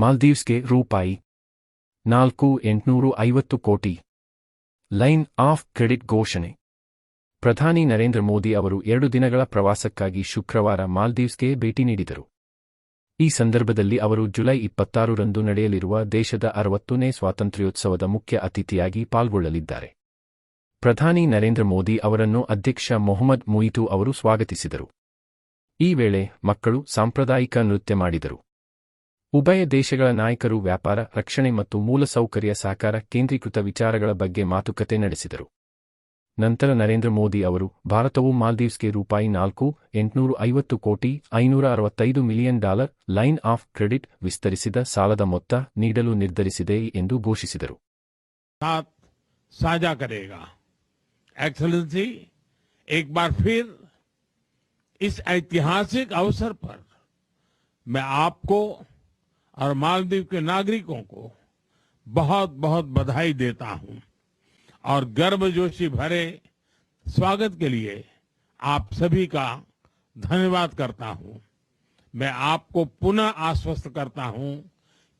ಮಾಲ್ದೀವ್ಸ್ಗೆ ರೂಪಾಯಿ ನಾಲ್ಕು ಎಂಟುನೂರು ಐವತ್ತು ಕೋಟಿ. ಲೈನ್ ಆಫ್ ಕ್ರೆಡಿಟ್ ಘೋಷಣೆ. ಪ್ರಧಾನಿ ನರೇಂದ್ರ ಮೋದಿ ಅವರು ಎರಡು ದಿನಗಳ ಪ್ರವಾಸಕ್ಕಾಗಿ ಶುಕ್ರವಾರ ಮಾಲ್ದೀವ್ಸ್ಗೆ ಭೇಟಿ ನೀಡಿದರು. ಈ ಸಂದರ್ಭದಲ್ಲಿ ಅವರು ಜುಲೈ ಇಪ್ಪತ್ತಾರರಂದು ನಡೆಯಲಿರುವ ದೇಶದ ಅರವತ್ತನೇ ಸ್ವಾತಂತ್ರ್ಯೋತ್ಸವದ ಮುಖ್ಯ ಅತಿಥಿಯಾಗಿ ಪಾಲ್ಗೊಳ್ಳಲಿದ್ದಾರೆ. ಪ್ರಧಾನಿ ನರೇಂದ್ರ ಮೋದಿ ಅವರನ್ನು ಅಧ್ಯಕ್ಷ ಮೊಹಮ್ಮದ್ ಮುಯಿತು ಅವರು ಸ್ವಾಗತಿಸಿದರು. ಈ ವೇಳೆ ಮಕ್ಕಳು ಸಾಂಪ್ರದಾಯಿಕ ನೃತ್ಯ ಮಾಡಿದರು. ಉಭಯ ದೇಶಗಳ ನಾಯಕರು ವ್ಯಾಪಾರ ರಕ್ಷಣೆ ಮತ್ತು ಮೂಲಸೌಕರ್ಯ ಸಹಕಾರ ಕೇಂದ್ರೀಕೃತ ವಿಚಾರಗಳ ಬಗ್ಗೆ ಮಾತುಕತೆ ನಡೆಸಿದರು ನಂತರ ನರೇಂದ್ರ ಮೋದಿ ಅವರು ಭಾರತವು ಮಾಲ್ದೀವ್ಸ್ಗೆ ರೂಪಾಯಿ ನಾಲ್ಕು ಎಂಟುನೂರು ಐವತ್ತು ಕೋಟಿ ಐನೂರ ಅರವತ್ತೈದು million dollar line of credit ವಿಸ್ತರಿಸಿದ ಸಾಲದ ಮೊತ್ತ ನೀಡಲು ನಿರ್ಧರಿಸಿದೆ ಎಂದು ಘೋಷಿಸಿದರು साथ साझा करेगा एक्सलेंसी एक बार फिर इस ऐतिहासिक अवसर पर मैं आपको और मालदीव के नागरिकों को बहुत बहुत बधाई देता हूँ। और गर्मजोशी भरे स्वागत के लिए आप सभी का धन्यवाद करता हूँ। मैं आपको पुनः आश्वस्त करता हूँ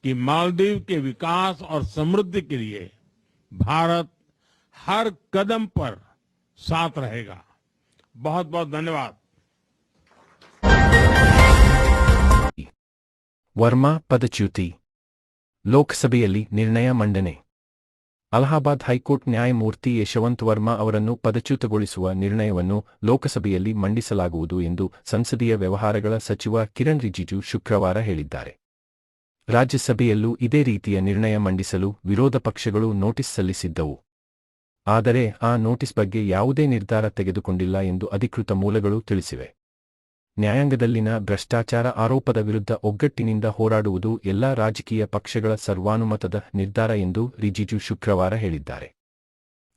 कि मालदीव के विकास और समृद्धि के लिए भारत हर कदम पर साथ रहेगा। बहुत बहुत धन्यवाद। ವರ್ಮಾ ಪದಚ್ಯುತಿ. ಲೋಕಸಭೆಯಲ್ಲಿ ನಿರ್ಣಯ ಮಂಡನೆ. ಅಲಹಾಬಾದ್ ಹೈಕೋರ್ಟ್ ನ್ಯಾಯಮೂರ್ತಿ ಯಶವಂತ್ ವರ್ಮಾ ಅವರನ್ನು ಪದಚ್ಯುತಗೊಳಿಸುವ ನಿರ್ಣಯವನ್ನು ಲೋಕಸಭೆಯಲ್ಲಿ ಮಂಡಿಸಲಾಗುವುದು ಎಂದು ಸಂಸದೀಯ ವ್ಯವಹಾರಗಳ ಸಚಿವ ಕಿರಣ್ ರಿಜಿಜು ಶುಕ್ರವಾರ ಹೇಳಿದ್ದಾರೆ. ರಾಜ್ಯಸಭೆಯಲ್ಲೂ ಇದೇ ರೀತಿಯ ನಿರ್ಣಯ ಮಂಡಿಸಲು ವಿರೋಧ ಪಕ್ಷಗಳು ನೋಟಿಸ್ ಸಲ್ಲಿಸಿದ್ದವು. ಆದರೆ ಆ ನೋಟಿಸ್ ಬಗ್ಗೆ ಯಾವುದೇ ನಿರ್ಧಾರ ತೆಗೆದುಕೊಂಡಿಲ್ಲ ಎಂದು ಅಧಿಕೃತ ಮೂಲಗಳು ತಿಳಿಸಿವೆ. ನ್ಯಾಯಾಂಗದಲ್ಲಿನ ಭ್ರಷ್ಟಾಚಾರ ಆರೋಪದ ವಿರುದ್ಧ ಒಗ್ಗಟ್ಟಿನಿಂದ ಹೋರಾಡುವುದು ಎಲ್ಲಾ ರಾಜಕೀಯ ಪಕ್ಷಗಳ ಸರ್ವಾನುಮತದ ನಿರ್ಧಾರ ಎಂದು ರಿಜಿಜು ಶುಕ್ರವಾರ ಹೇಳಿದ್ದಾರೆ.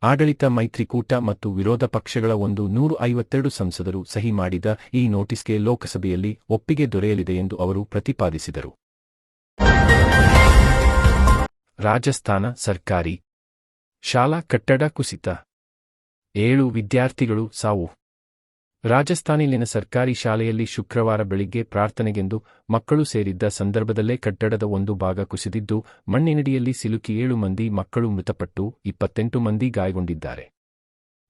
ಆಡಳಿತ ಮೈತ್ರಿಕೂಟ ಮತ್ತು ವಿರೋಧ ಪಕ್ಷಗಳ ಒಂದು ನೂರು ಐವತ್ತೆರಡು ಸಂಸದರು ಸಹಿ ಮಾಡಿದ ಈ ನೋಟಿಸ್ಗೆ ಲೋಕಸಭೆಯಲ್ಲಿ ಒಪ್ಪಿಗೆ ದೊರೆಯಲಿದೆ ಎಂದು ಅವರು ಪ್ರತಿಪಾದಿಸಿದರು. ರಾಜಸ್ಥಾನ ಸರ್ಕಾರಿ ಶಾಲಾ ಕಟ್ಟಡ ಕುಸಿತ. ಏಳು ವಿದ್ಯಾರ್ಥಿಗಳು ಸಾವು. ರಾಜಸ್ಥಾನಿಲಿನ ಸರ್ಕಾರಿ ಶಾಲೆಯಲ್ಲಿ ಶುಕ್ರವಾರ ಬೆಳಿಗ್ಗೆ ಪ್ರಾರ್ಥನೆಗೆಂದು ಮಕ್ಕಳು ಸೇರಿದ್ದ ಸಂದರ್ಭದಲ್ಲೇ ಕಟ್ಟಡದ ಒಂದು ಭಾಗ ಕುಸಿದಿದ್ದು, ಮಣ್ಣಿನಡಿಯಲ್ಲಿ ಸಿಲುಕಿ ಏಳು ಮಂದಿ ಮಕ್ಕಳು ಮೃತಪಟ್ಟು ಇಪ್ಪತ್ತೆಂಟು ಮಂದಿ ಗಾಯಗೊಂಡಿದ್ದಾರೆ.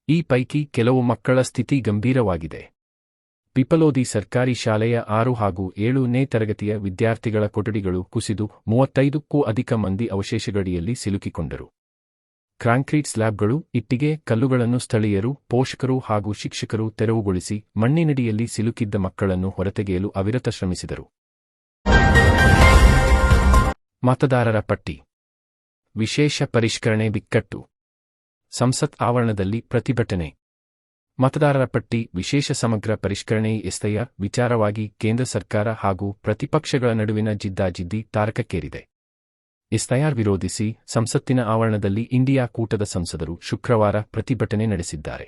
ಈ ಪೈಕಿ ಕೆಲವು ಮಕ್ಕಳ ಸ್ಥಿತಿ ಗಂಭೀರವಾಗಿದೆ. ಪಿಪಲೋದಿ ಸರ್ಕಾರಿ ಶಾಲೆಯ ಆರು ಹಾಗೂ ಏಳನೇ ತರಗತಿಯ ವಿದ್ಯಾರ್ಥಿಗಳ ಕೊಠಡಿಗಳು ಕುಸಿದು ಮೂವತ್ತೈದಕ್ಕೂ ಅಧಿಕ ಮಂದಿ ಅವಶೇಷಗಡಿಯಲ್ಲಿ ಸಿಲುಕಿಕೊಂಡರು. ಕಾಂಕ್ರೀಟ್ ಸ್ಲ್ಯಾಬ್ಗಳು, ಇಟ್ಟಿಗೆ, ಕಲ್ಲುಗಳನ್ನು ಸ್ಥಳೀಯರು, ಪೋಷಕರು ಹಾಗೂ ಶಿಕ್ಷಕರು ತೆರವುಗೊಳಿಸಿ ಮಣ್ಣಿನಡಿಯಲ್ಲಿ ಸಿಲುಕಿದ್ದ ಮಕ್ಕಳನ್ನು ಹೊರತೆಗೆಯಲು ಅವಿರತ ಶ್ರಮಿಸಿದರು. ಮತದಾರರ ಪಟ್ಟಿ. ವಿಶೇಷ ಪರಿಷ್ಕರಣೆ ಬಿಕ್ಕಟ್ಟು. ಸಂಸತ್ ಆವರಣದಲ್ಲಿ ಪ್ರತಿಭಟನೆ. ಮತದಾರರ ಪಟ್ಟಿ, ವಿಶೇಷ ಸಮಗ್ರ ಪರಿಷ್ಕರಣೆ ಎಸ್ತೆಯ ವಿಚಾರವಾಗಿ ಕೇಂದ್ರ ಸರ್ಕಾರ ಹಾಗೂ ಪ್ರತಿಪಕ್ಷಗಳ ನಡುವಿನ ಜಿದ್ದಾಜಿದ್ದಿ ತಾರಕಕ್ಕೇರಿದೆ. ಎಸ್ಐಆರ್ ವಿರೋಧಿಸಿ ಸಂಸತ್ತಿನ ಆವರಣದಲ್ಲಿ ಇಂಡಿಯಾ ಕೂಟದ ಸಂಸದರು ಶುಕ್ರವಾರ ಪ್ರತಿಭಟನೆ ನಡೆಸಿದ್ದಾರೆ.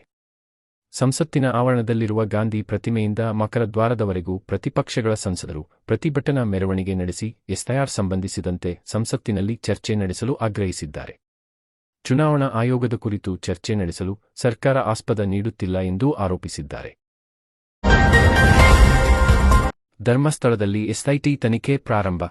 ಸಂಸತ್ತಿನ ಆವರಣದಲ್ಲಿರುವ ಗಾಂಧಿ ಪ್ರತಿಮೆಯಿಂದ ಮಕರದ್ವಾರದವರೆಗೂ ಪ್ರತಿಪಕ್ಷಗಳ ಸಂಸದರು ಪ್ರತಿಭಟನಾ ಮೆರವಣಿಗೆ ನಡೆಸಿ ಎಸ್ಐಆರ್ ಸಂಬಂಧಿಸಿದಂತೆ ಸಂಸತ್ತಿನಲ್ಲಿ ಚರ್ಚೆ ನಡೆಸಲು ಆಗ್ರಹಿಸಿದ್ದಾರೆ. ಚುನಾವಣಾ ಆಯೋಗದ ಕುರಿತು ಚರ್ಚೆ ನಡೆಸಲು ಸರ್ಕಾರ ಆಸ್ಪದ ನೀಡುತ್ತಿಲ್ಲ ಎಂದು ಆರೋಪಿಸಿದ್ದಾರೆ. ಧರ್ಮಸ್ಥಳದಲ್ಲಿ ಎಸ್ಐಟಿ ತನಿಖೆ ಪ್ರಾರಂಭ.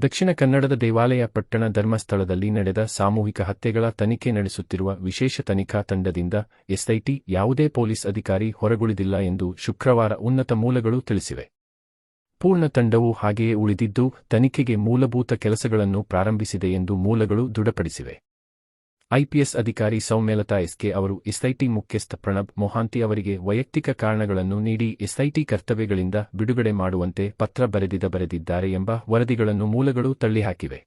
ದಕ್ಷಿಣ ಕನ್ನಡದ ದೇವಾಲಯ ಪಟ್ಟಣ ಧರ್ಮಸ್ಥಳದಲ್ಲಿ ನಡೆದ ಸಾಮೂಹಿಕ ಹತ್ಯೆಗಳ ತನಿಖೆ ನಡೆಸುತ್ತಿರುವ ವಿಶೇಷ ತನಿಖಾ ತಂಡದಿಂದ ಎಸ್ಐಟಿ ಯಾವುದೇ ಪೊಲೀಸ್ ಅಧಿಕಾರಿ ಹೊರಗುಳಿದಿಲ್ಲ ಎಂದು ಶುಕ್ರವಾರ ಉನ್ನತ ಮೂಲಗಳು ತಿಳಿಸಿವೆ. ಪೂರ್ಣ ತಂಡವು ಹಾಗೆಯೇ ಉಳಿದಿದ್ದು, ತನಿಖೆಗೆ ಮೂಲಭೂತ ಕೆಲಸಗಳನ್ನು ಪ್ರಾರಂಭಿಸಿದೆ ಎಂದು ಮೂಲಗಳು ದೃಢಪಡಿಸಿವೆ. ಐಪಿಎಸ್ ಅಧಿಕಾರಿ ಸೌಮ್ಯಲತಾ ಎಸ್ಕೆ ಅವರು ಎಸ್ಐಟಿ ಮುಖ್ಯಸ್ಥ ಪ್ರಣಬ್ ಮೊಹಾಂತಿ ಅವರಿಗೆ ವೈಯಕ್ತಿಕ ಕಾರಣಗಳನ್ನು ನೀಡಿ ಎಸ್ಐಟಿ ಕರ್ತವ್ಯಗಳಿಂದ ಬಿಡುಗಡೆ ಮಾಡುವಂತೆ ಪತ್ರ ಬರೆದಿದ ಬರೆದಿದ್ದಾರೆ ಎಂಬ ವರದಿಗಳನ್ನು ಮೂಲಗಳು ತಳ್ಳಿಹಾಕಿವೆ.